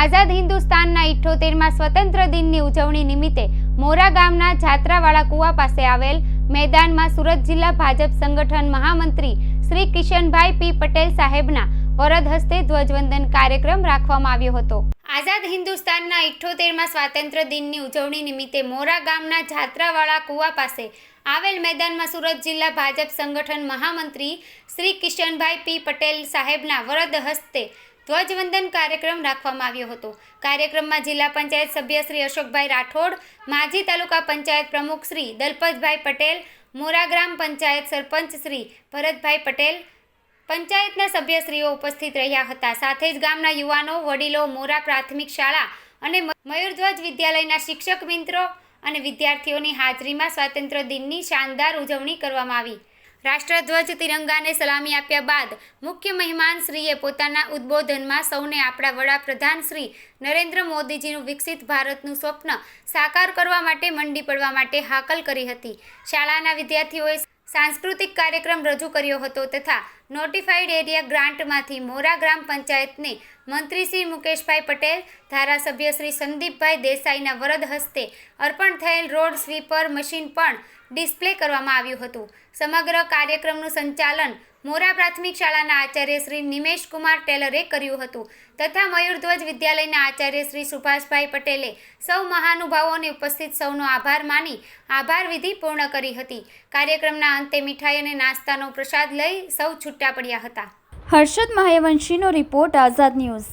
આઝાદ હિન્દુસ્તાનના ઇઠ્ઠોતેરમાં સ્વતંત્ર દિનની ઉજવણી નિમિત્તે મોરા ગામના જાત્રાવાળા કુવા પાસે આવેલ મેદાનમાં સુરત જિલ્લા ભાજપ સંગઠન મહામંત્રી શ્રી કિશનભાઈ પી પટેલ સાહેબના વરદ હસ્તે ધ્વજવંદન કાર્યક્રમ રાખવામાં આવ્યો હતો. આઝાદ હિન્દુસ્તાનના ઇઠ્ઠોતેરમાં સ્વાતંત્ર્ય દિનની ઉજવણી નિમિત્તે મોરા ગામના જાત્રાવાળા કુવા પાસે આવેલ મેદાનમાં સુરત જિલ્લા ભાજપ સંગઠન મહામંત્રી શ્રી કિશનભાઈ પી પટેલ સાહેબના વરદ હસ્તે ધ્વજવંદન કાર્યક્રમ રાખવામાં આવ્યો હતો. કાર્યક્રમમાં જિલ્લા પંચાયત સભ્ય શ્રી અશોકભાઈ રાઠોડ, માજી તાલુકા પંચાયત પ્રમુખ શ્રી દલપતભાઈ પટેલ, મોરા ગ્રામ પંચાયત સરપંચ શ્રી ભરતભાઈ પટેલ, પંચાયતના સભ્યશ્રીઓ ઉપસ્થિત રહ્યા હતા. સાથે જ ગામના યુવાનો, વડીલો, મોરા પ્રાથમિક શાળા અને મયુરધ્વજ વિદ્યાલયના શિક્ષક મિત્રો અને વિદ્યાર્થીઓની હાજરીમાં સ્વાતંત્ર્ય દિનની શાનદાર ઉજવણી કરવામાં આવી. રાષ્ટ્રધ્વજ તિરંગાને સલામી આપ્યા બાદ મુખ્ય મહેમાન શ્રીએ પોતાના ઉદ્બોધનમાં સૌને આપણા વડાપ્રધાન શ્રી નરેન્દ્ર મોદીજીનું વિકસિત ભારતનું સ્વપ્ન સાકાર કરવા માટે મંડી પડવા માટે હાકલ કરી હતી. શાળાના વિદ્યાર્થીઓએ સાંસ્કૃતિક કાર્યક્રમ રજૂ કર્યો હતો તથા નોટિફાઈડ એરિયા ગ્રાન્ટમાંથી મોરા ગ્રામ પંચાયતને મંત્રી શ્રી મુકેશભાઈ પટેલ, ધારાસભ્ય શ્રી સંદીપભાઈ દેસાઈના વરદ હસ્તે અર્પણ થયેલ રોડ સ્વીપર મશીન પણ ડિસ્પ્લે કરવામાં આવ્યું હતું. સમગ્ર કાર્યક્રમનું સંચાલન મોરા પ્રાથમિક શાળાના આચાર્ય શ્રી નિમેશ કુમાર ટેલરે કર્યું હતું તથા મયુરધ્વજ વિદ્યાલયના આચાર્ય શ્રી સુભાષભાઈ પટેલે સૌ મહાનુભાવોને ઉપસ્થિત સૌનો આભાર માની આભાર વિધિ પૂર્ણ કરી હતી. કાર્યક્રમના અંતે મીઠાઈ અને નાસ્તાનો પ્રસાદ લઈ સૌ છૂટા પડ્યા હતા. હર્ષદ મહાયવંશીનો રિપોર્ટ આઝાદ ન્યૂઝ.